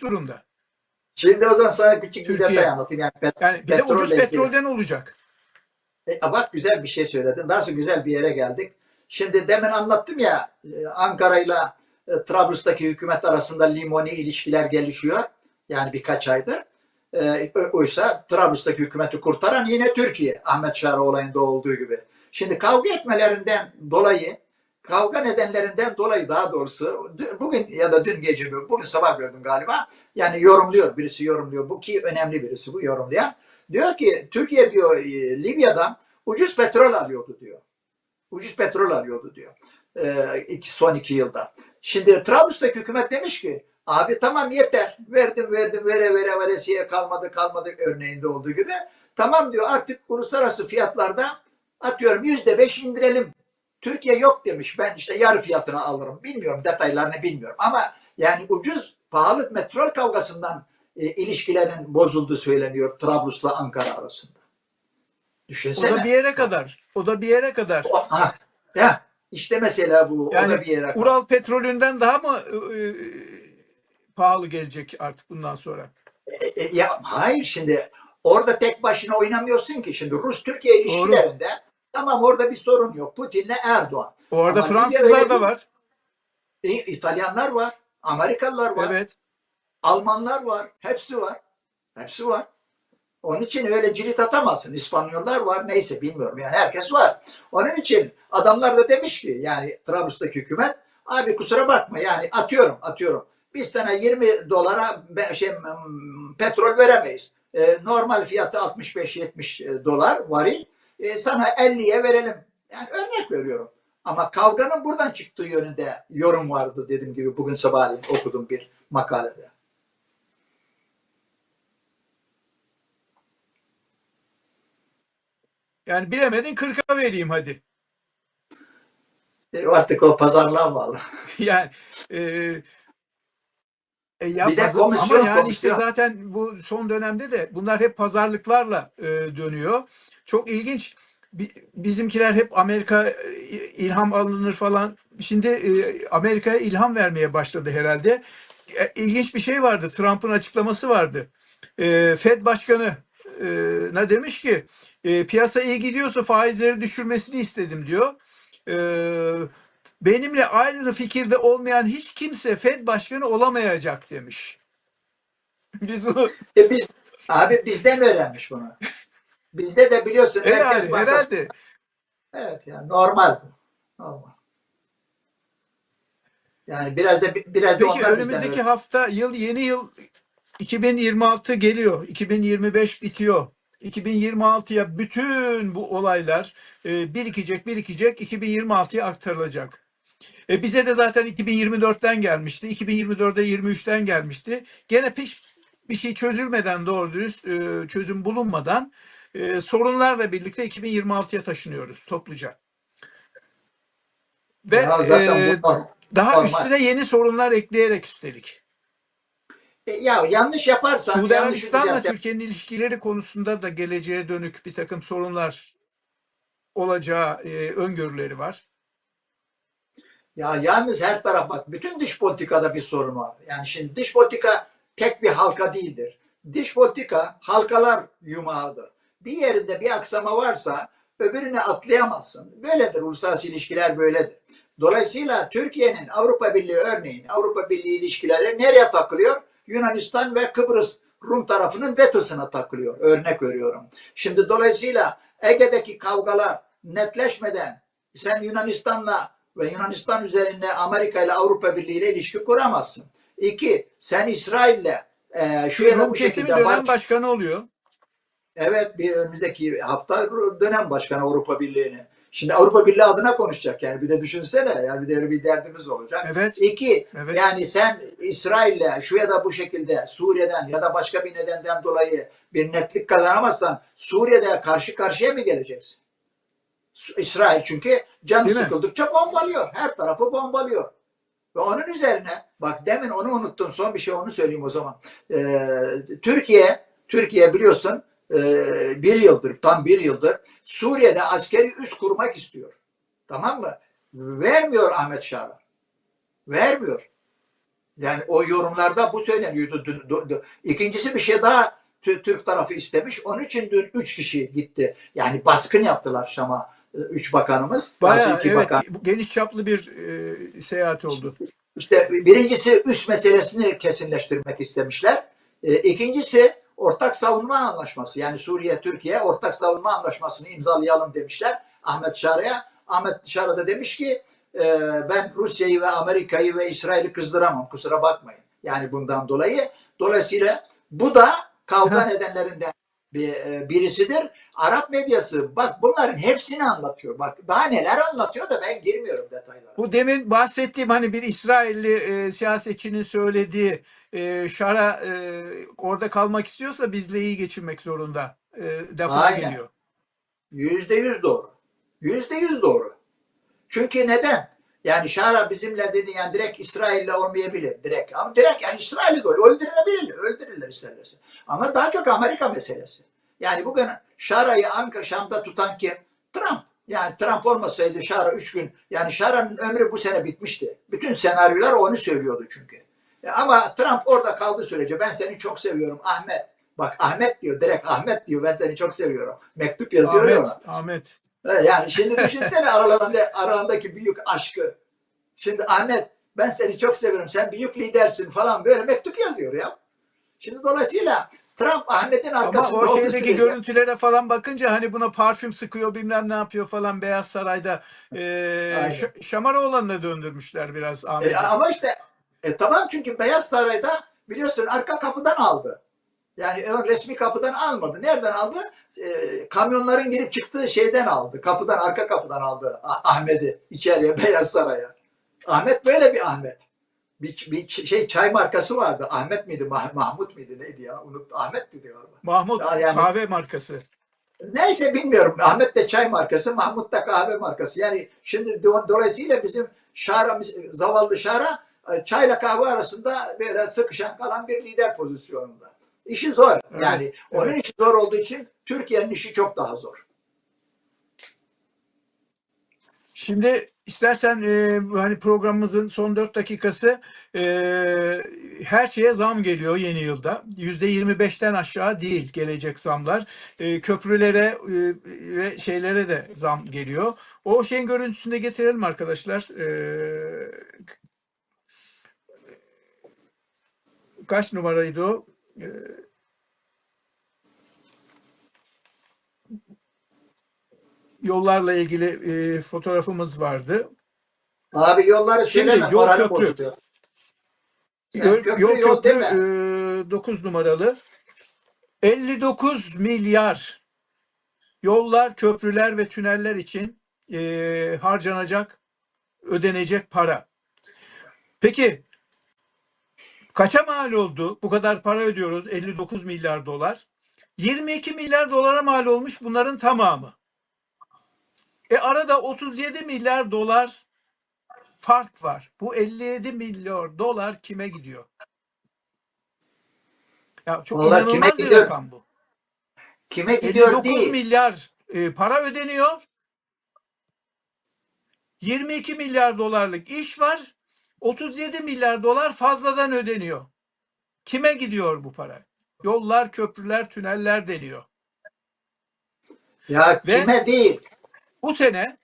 durumda. Şimdi o zaman sana küçük bir Türkiye. detay anlatayım. Yani, pet- Yani bir de ucuz ilgili. petrolden olacak. E, bak güzel bir şey söyledin. Nasıl güzel bir yere geldik. Şimdi demin anlattım ya e, Ankara ile e, Trablus'taki hükümet arasında limoni ilişkiler gelişiyor. Yani birkaç aydır. E, oysa Trablus'taki hükümeti kurtaran yine Türkiye. Ahmet Şara olayında olduğu gibi. Şimdi kavga etmelerinden dolayı kavga nedenlerinden dolayı daha doğrusu bugün ya da dün gece bugün sabah gördüm galiba. Yani yorumluyor birisi yorumluyor. Bu ki önemli birisi bu yorumlayan. Diyor ki Türkiye diyor e, Libya'dan ucuz petrol alıyordu diyor. Ucuz petrol alıyordu diyor. Ee, iki, son iki yılda. Şimdi Trablus'taki hükümet demiş ki abi tamam yeter. Verdim verdim vere vere veresiye kalmadı kalmadı örneğinde olduğu gibi. Tamam diyor artık uluslararası fiyatlarda atıyorum yüzde beş indirelim. Türkiye yok demiş. Ben işte yarı fiyatına alırım. Bilmiyorum detaylarını bilmiyorum. Ama yani ucuz pahalı petrol kavgasından e, ilişkilerin bozulduğu söyleniyor Trablus'la Ankara arasında. O Düşünsene. da bir yere kadar. O da bir yere kadar. O- ha, ya işte mesela bu o Yani da bir yere kadar. Ural petrolünden daha mı e, e, pahalı gelecek artık bundan sonra? E, e, ya hayır şimdi orada tek başına oynamıyorsun ki şimdi Rus Türkiye ilişkilerinde tamam orada bir sorun yok. Putin'le Erdoğan. Orada Ama Libya öyle Fransızlar da var. E, İtalyanlar var, Amerikalılar var, Evet. Almanlar var, hepsi var. Hepsi var. Onun için öyle cirit atamazsın. İspanyollar var neyse bilmiyorum yani herkes var. Onun için adamlar da demiş ki yani Trablus'taki hükümet abi kusura bakma yani atıyorum atıyorum. Biz sana 20 dolara şey, petrol veremeyiz. E, normal fiyatı 65-70 dolar varil. E, sana 50'ye verelim. Yani örnek veriyorum. Ama kavganın buradan çıktığı yönünde yorum vardı dediğim gibi bugün sabahleyin okudum bir makalede. Yani bilemedin 40'a vereyim hadi. E, artık o pazarlığa bağlı. yani e, e, ya Bir de komisyon, ama yani komisyon. işte zaten bu son dönemde de bunlar hep pazarlıklarla e, dönüyor. Çok ilginç. Bi- Bizimkiler hep Amerika e, ilham alınır falan. Şimdi e, Amerika'ya ilham vermeye başladı herhalde. E, İlginç bir şey vardı. Trump'ın açıklaması vardı. Fed Başkanı ne demiş ki piyasa iyi gidiyorsa faizleri düşürmesini istedim diyor. Benimle aynı fikirde olmayan hiç kimse Fed Başkanı olamayacak demiş. Biz bunu E biz, abi bizden öğrenmiş bunu. Bizde de biliyorsun herhalde, Bankası. herhalde. Evet yani normal. Normal. Yani biraz da biraz da Peki onlar bizden önümüzdeki hafta yıl yeni yıl 2026 geliyor. 2025 bitiyor. 2026'ya bütün bu olaylar e, birikecek, birikecek, 2026'ya aktarılacak. E, bize de zaten 2024'ten gelmişti. 2024'de 23'ten gelmişti. Gene peş bir şey çözülmeden doğru dürüst e, çözüm bulunmadan e, sorunlarla birlikte 2026'ya taşınıyoruz topluca. Ve Ya e, bu daha normal. üstüne yeni sorunlar ekleyerek üstelik. E, ya yanlış yaparsan Suudi Arabistan'la Türkiye'nin ilişkileri konusunda da geleceğe dönük bir takım sorunlar olacağı e, öngörüleri var. Ya yalnız her taraf bak bütün dış politikada bir sorun var. Yani şimdi dış politika tek bir halka değildir. Dış politika halkalar yumağıdır. Bir yerinde bir aksama varsa öbürüne atlayamazsın. Böyledir uluslararası ilişkiler böyledir. Dolayısıyla Türkiye'nin Avrupa Birliği örneğin Avrupa Birliği ilişkileri nereye takılıyor? Yunanistan ve Kıbrıs Rum tarafının vetosuna takılıyor. Örnek veriyorum. Şimdi dolayısıyla Ege'deki kavgalar netleşmeden sen Yunanistan'la ve Yunanistan üzerinde Amerika ile Avrupa Birliği ile ilişki kuramazsın. İki, sen İsrail'le e, şu ya da bu şekilde dönem barış- başkanı oluyor. Evet bir önümüzdeki hafta dönem başkanı Avrupa Birliği'nin. Şimdi Avrupa Birliği adına konuşacak yani bir de düşünsene yani bir de bir derdimiz olacak. Evet. İki, Evet. yani sen İsrail'le şu ya da bu şekilde Suriye'den ya da başka bir nedenden dolayı bir netlik kazanamazsan Suriye'de karşı karşıya mı geleceksin? İsrail çünkü canı Değil mi? sıkıldıkça bombalıyor. Her tarafı bombalıyor. Ve onun üzerine bak demin onu unuttum. Son bir şey onu söyleyeyim o zaman. Ee, Türkiye Türkiye biliyorsun e, bir yıldır tam bir yıldır Suriye'de askeri üs kurmak istiyor. Tamam mı? Vermiyor Ahmet Şara. Vermiyor. Yani o yorumlarda bu söyleniyordu. Dün- dün- dün. İkincisi bir şey daha Tü- Türk tarafı istemiş. Onun için dün üç kişi gitti. Yani baskın yaptılar Şam'a. e, Üç bakanımız. Bayağı iki evet bakan. geniş çaplı bir e, seyahat oldu. İşte birincisi üst meselesini kesinleştirmek istemişler. E, ikincisi ortak savunma anlaşması. Yani Suriye, Türkiye ortak savunma anlaşmasını imzalayalım demişler Ahmet Şara'ya. Ahmet Şara da demiş ki e, ben Rusya'yı ve Amerika'yı ve İsrail'i kızdıramam kusura bakmayın. Yani bundan dolayı. Dolayısıyla bu da kavga nedenlerinden bir, e, birisidir. Arap medyası bak bunların hepsini anlatıyor. Bak daha neler anlatıyor da ben girmiyorum detaylara. Bu demin bahsettiğim hani bir İsrailli e, siyasetçinin söylediği e, Şara e, orada kalmak istiyorsa bizle iyi geçinmek zorunda. E, defa Aynen. geliyor. Yüzde yüz doğru. Yüzde yüz doğru. Çünkü neden? Yani Şara bizimle dedi yani direkt İsrail'le olmayabilir. Direkt. Ama direkt yani İsrail'i de öldürülebilir. Öldürürler isterlerse. Ama daha çok Amerika meselesi. Yani bugün Şara'yı Anka Şam'da tutan kim? Trump. Yani Trump olmasaydı Şara üç gün yani Şara'nın ömrü bu sene bitmişti. Bütün senaryolar onu söylüyordu çünkü. E Ama Trump orada kaldığı sürece ben seni çok seviyorum Ahmet. Bak Ahmet diyor direkt Ahmet diyor ben seni çok seviyorum. Mektup yazıyor ya ona. Ahmet, Ahmet. Evet, Yani şimdi düşünsene aralarında aralarındaki büyük aşkı. Şimdi Ahmet ben seni çok seviyorum. Sen büyük lidersin falan böyle mektup yazıyor ya. Şimdi dolayısıyla Trump Ahmet'in Ama arkasında o olduğu şeydeki görüntülere falan bakınca hani buna parfüm sıkıyor bilmem ne yapıyor falan Beyaz Saray'da e. Ş- Şamaroğlan'la döndürmüşler biraz Ahmet'i. E, ama işte e, tamam çünkü Beyaz Saray'da biliyorsun arka kapıdan aldı. Yani ön resmi kapıdan almadı. Nereden aldı? E, kamyonların girip çıktığı şeyden aldı. Kapıdan arka kapıdan aldı Ah- Ahmet'i içeriye Beyaz Saray'a. Ahmet böyle bir Ahmet. Bir, bir şey çay markası vardı. Ahmet miydi? Mah- Mahmut muydu? Neydi ya? Unut. Ahmet dedi galiba. Mahmut Ya yani- kahve markası. Neyse bilmiyorum. Ahmet de çay markası, Mahmut da kahve markası. Yani şimdi do- dolayısıyla bizim Şara, zavallı Şara çayla kahve arasında böyle sıkışan kalan bir lider pozisyonunda. İşi zor. Evet, Yani onun evet. işi zor olduğu için Türkiye'nin işi çok daha zor. Şimdi istersen e, hani programımızın son 4 dakikası e, her şeye zam geliyor yeni yılda. %25'ten aşağı değil gelecek zamlar. E, köprülere e, ve şeylere de zam geliyor. O şeyin görüntüsünü de getirelim arkadaşlar. E, kaç numaraydı o? E, yollarla ilgili e, fotoğrafımız vardı. Abi yolları Şimdi söyleme. yol köprü. Sen Yol, köprü, yol yol köprü deme. 9 numaralı. 59 milyar yollar, köprüler ve tüneller için e, harcanacak, ödenecek para. Peki kaça mal oldu? Bu kadar para ödüyoruz. 59 milyar dolar. 22 milyar dolara mal olmuş bunların tamamı. E arada 37 milyar dolar fark var. Bu 57 milyar dolar kime gidiyor? Ya çok Vallahi kime inanılmaz bir gidiyor? rakam bu. Kime gidiyor 59 değil. milyar e, para ödeniyor. 22 milyar dolarlık iş var. 37 milyar dolar fazladan ödeniyor. Kime gidiyor bu para? Yollar, köprüler, tüneller deniyor. Ya Ve- kime değil. Bu sene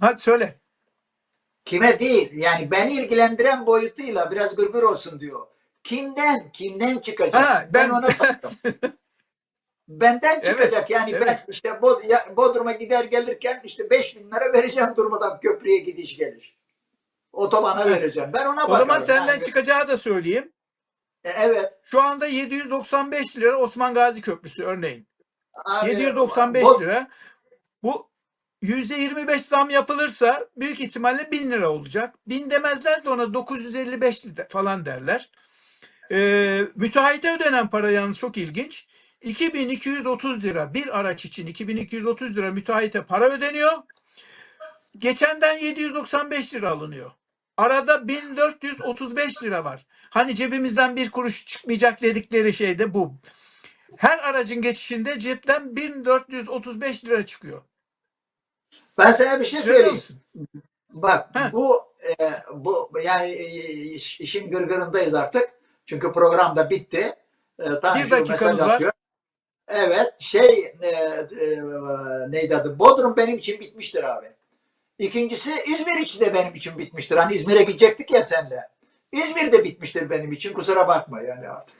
Hadi söyle. Kime değil. Yani beni ilgilendiren boyutuyla biraz gırgır olsun diyor. Kimden? Kimden çıkacak? Ha, ben, ben- ona baktım. Benden Evet, çıkacak. yani ben evet. işte Bod- ya- Bodrum'a gider gelirken işte 5 bin lira vereceğim durmadan köprüye gidiş geliş. Otobana vereceğim. Ben ona O bakarım. zaman senden Yani, çıkacağı da söyleyeyim. e, evet. Şu anda 795 lira Osman Gazi Köprüsü örneğin. Abi, 795 Bod- lira. Bu %25 zam yapılırsa büyük ihtimalle 1000 lira olacak. 1000 demezler de ona 955 lira falan derler. Ee, müteahhite ödenen para yalnız çok ilginç. 2230 lira bir araç için 2230 lira müteahhite para ödeniyor. Geçenden 795 lira alınıyor. Arada 1435 lira var. Hani cebimizden bir kuruş çıkmayacak dedikleri şey de bu. Her aracın geçişinde cepten 1435 lira çıkıyor. Ben sana bir şey Söylüyor söyleyeyim. Bak Heh. bu e, bu yani e, iş- işin gırgırındayız artık. Çünkü program da bitti. E, Tanju Bir dakikamız mesaj var. atıyor. Evet şey e, e, neydi adı? Bodrum benim için bitmiştir abi. İkincisi İzmir için de benim için bitmiştir. Hani İzmir'e gidecektik ya senle. İzmir de bitmiştir benim için kusura bakma yani artık.